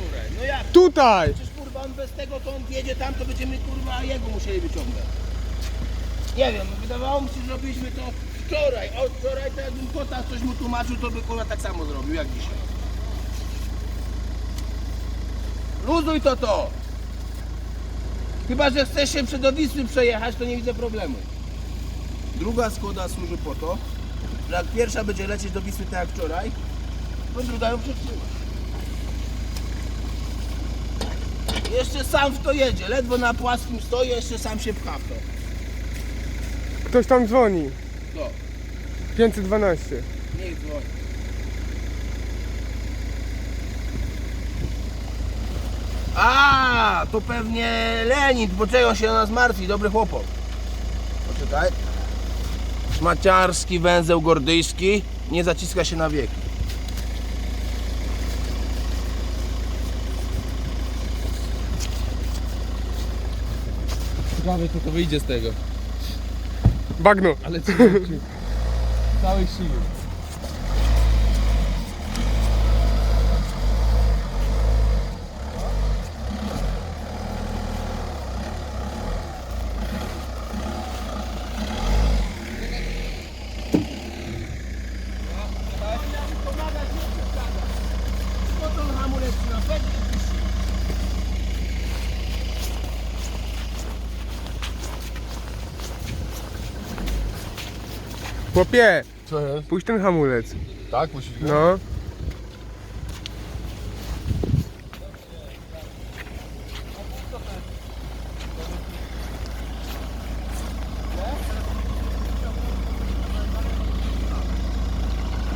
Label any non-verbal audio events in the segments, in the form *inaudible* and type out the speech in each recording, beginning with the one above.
sznurek. No jak? Tutaj! Przecież kurwa on bez tego to on jedzie tam, to będziemy kurwa jego musieli wyciągać. Nie wiem, wydawało mi się, że robiliśmy to wczoraj. Od wczoraj to jakbym kota coś mu tłumaczył, to by kurwa tak samo zrobił jak dzisiaj. Luzuj to to! Chyba, że chcesz się przed Wisły przejechać, to nie widzę problemu. Druga Skoda służy po to, że jak pierwsza będzie lecieć do Wisły tak jak wczoraj, to druga ją przetrzyma. Jeszcze sam w to jedzie, ledwo na płaskim stoi, jeszcze sam się pcha w to. Ktoś tam dzwoni. No, 512. niech dzwoni. A, to pewnie Leonid, bo czego się o nas martwi, dobry chłopak. Poczekaj. Szmaciarski węzeł gordyjski nie zaciska się na wieki. Ciekawe co to wyjdzie z tego. Bagno. Ale co Całej siły. Chłopie, Co jest? puść ten hamulec. Tak, musisz go? No.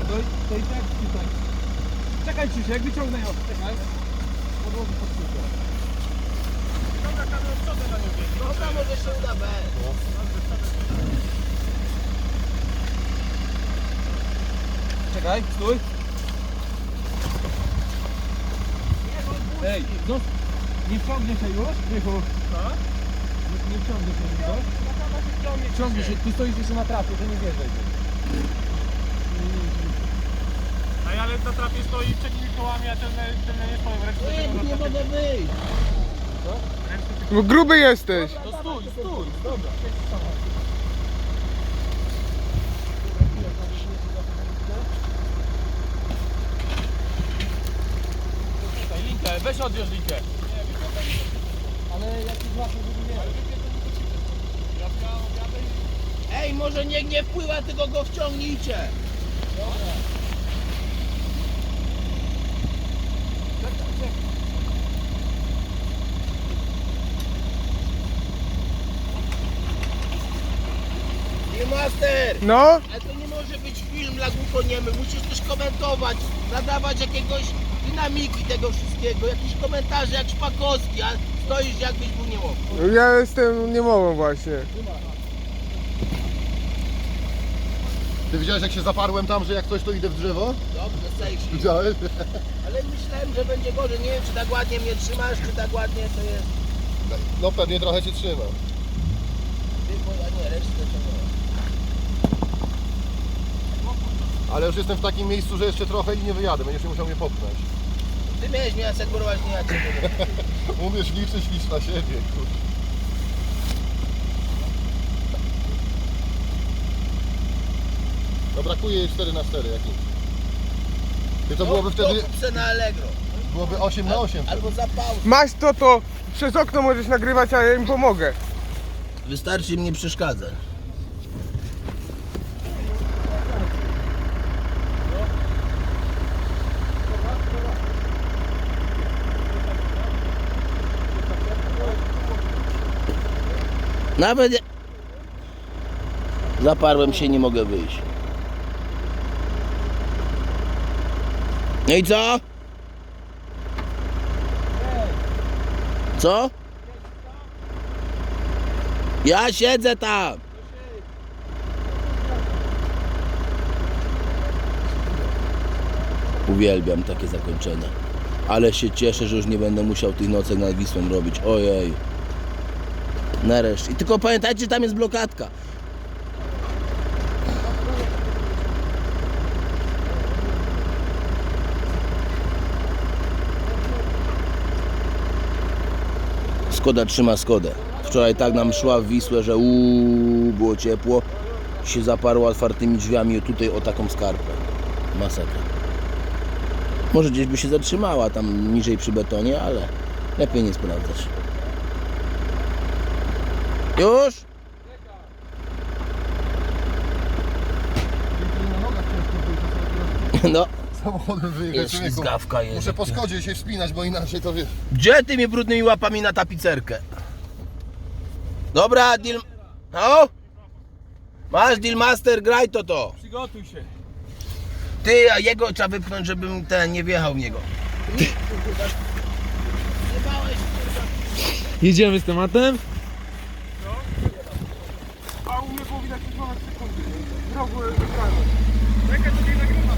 To, to i tak tutaj. Czekaj Krzysiek, wyciągnę ją. Czekaj. Podłożę pod skórkę. No tam może się uda bez. Czekaj, stój. Ej, no, nie wciągnie się już? Rychu. Nie, nie wciągnie się już? Wciągnie się, ty stoisz jeszcze na trapie, to nie wierzę. Ej, ale na trapie stoi przednimi kołami, a ten, ten nie stoi w ręce. Nie, nie mogę wyjść. Bo gruby jesteś. To stój, stój. Tutaj linkę, weź odwiąż linkę. Ale jakiś żeby nie Ej, może niech nie wpływa, tylko go wciągnijcie. Nie master! No, Ale to nie może być film dla głuchoniemy. Musisz coś komentować, nadawać jakiegoś dynamiki tego wszystkiego, jakieś komentarze jak Szpakowski, a stoisz jakbyś był niemowy. ja jestem niemową właśnie. Ty widziałeś jak się zaparłem tam, że jak coś to idę w drzewo? Dobrze, sejszy. Widziałeś? Ale myślałem, że będzie gorzej. Nie wiem, czy tak ładnie mnie trzymasz, czy tak ładnie to jest. No pewnie trochę cię trzymam. Ty, bo ja nie, resztę to nie. Ale już jestem w takim miejscu, że jeszcze trochę i nie wyjadę. Będziesz musiał mnie popchnąć. Ty miałeś mnie asekurować, nie ja ciebie. *laughs* Umiesz liczyć, licz na siebie. Kurde. No brakuje jej 4 na 4 jak nic. Ty to byłoby wtedy, Kup se na Allegro. byłoby 8 na 8 Albo za pauzę. Masz to, to przez okno możesz nagrywać, a ja im pomogę. Wystarczy mi nie przeszkadzać. Nawet zaparłem się, nie mogę wyjść. No i co? Co? Ja siedzę tam. Uwielbiam takie zakończenia. Ale się cieszę, że już nie będę musiał tych nocek nad Wisłą robić. Ojej. Nareszcie. I tylko pamiętajcie, że tam jest blokadka. Skoda trzyma Skodę. Wczoraj tak nam szła w Wisłę, że uuu, było ciepło. Się zaparła otwartymi drzwiami tutaj o taką skarpę. Masakra. Może gdzieś by się zatrzymała tam niżej przy betonie, ale lepiej nie sprawdzać. Już? No, *laughs* Samochodem wyjechać jest człowieku. ślizgawka jest. Muszę po Skodzie się wspinać, bo inaczej to wiesz. Gdzie tymi brudnymi łapami na tapicerkę? Dobra, deal... No? Masz dealmaster, graj to to. Przygotuj się. Ty, a jego trzeba wypchnąć, żebym ten nie wjechał w niego. Jedziemy z tematem? Mnie było widać już 12 sekund. W rogu ekranu. Czekaj, to nie nagrywa.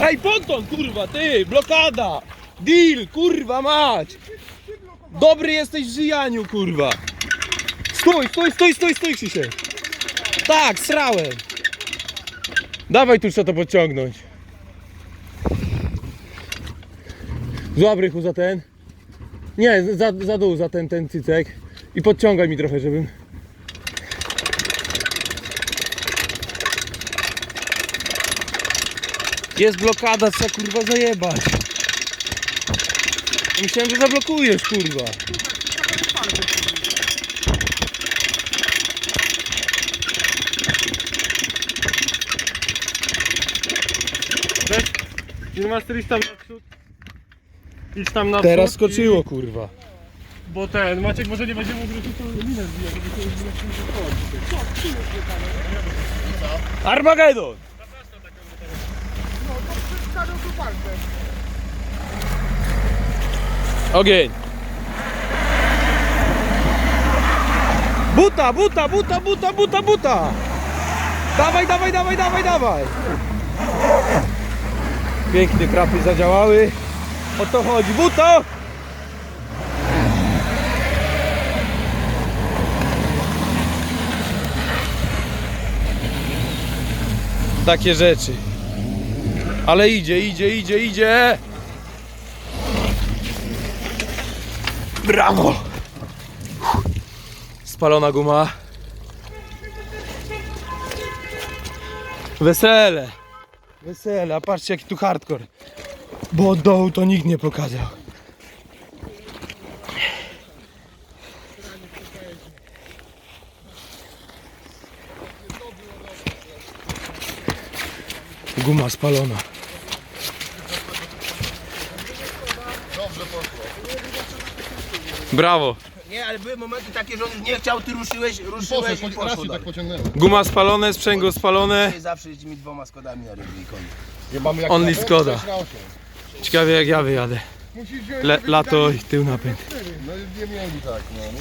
Ej, ponton, kurwa, ty, blokada! Deal, kurwa, mać! Dobry jesteś w żyjaniu, kurwa! Stój, stój, stój, stój, stój, Krzysiek! Tak, srałem! Dawaj tu trzeba to podciągnąć. Złap za ten. Nie, za, za dół, za ten, ten cycek. I podciągaj mi trochę, żebym... Jest blokada, trzeba kurwa zajebać. Myślałem, że zablokujesz, kurwa. Filmaster idź tam naprzód. Idź tam naprzód. Teraz i- skoczyło, kurwa. Bo ten, Maciek może nie będzie mógł wrócić, to linę zbija, żeby się już nie Armagedon! Ogień! Buta, buta, buta, buta, buta, buta! Dawaj, dawaj, dawaj, dawaj, dawaj! Pięknie krapy zadziałały. O to chodzi. Buta! Takie rzeczy. Ale idzie, idzie, idzie, idzie! Brawo! Spalona guma. Wesele. Wesele, a patrzcie jaki tu hardcore. Bo od dołu to nikt nie pokazał. Guma spalona. Brawo. Nie, ale były momenty takie, że on nie chciał, ty ruszyłeś, ruszyłeś i poszło tak dalej. pociągnęło. Guma spalone, sprzęgło spalone. Zawsze z tymi dwoma skodami na rynku i koniec. Nie mamy jak Only na- Skoda. sześć na osiem. Ciekawie jak ja wyjadę. Le, lato i tył napęd. No nie mieli tak, no.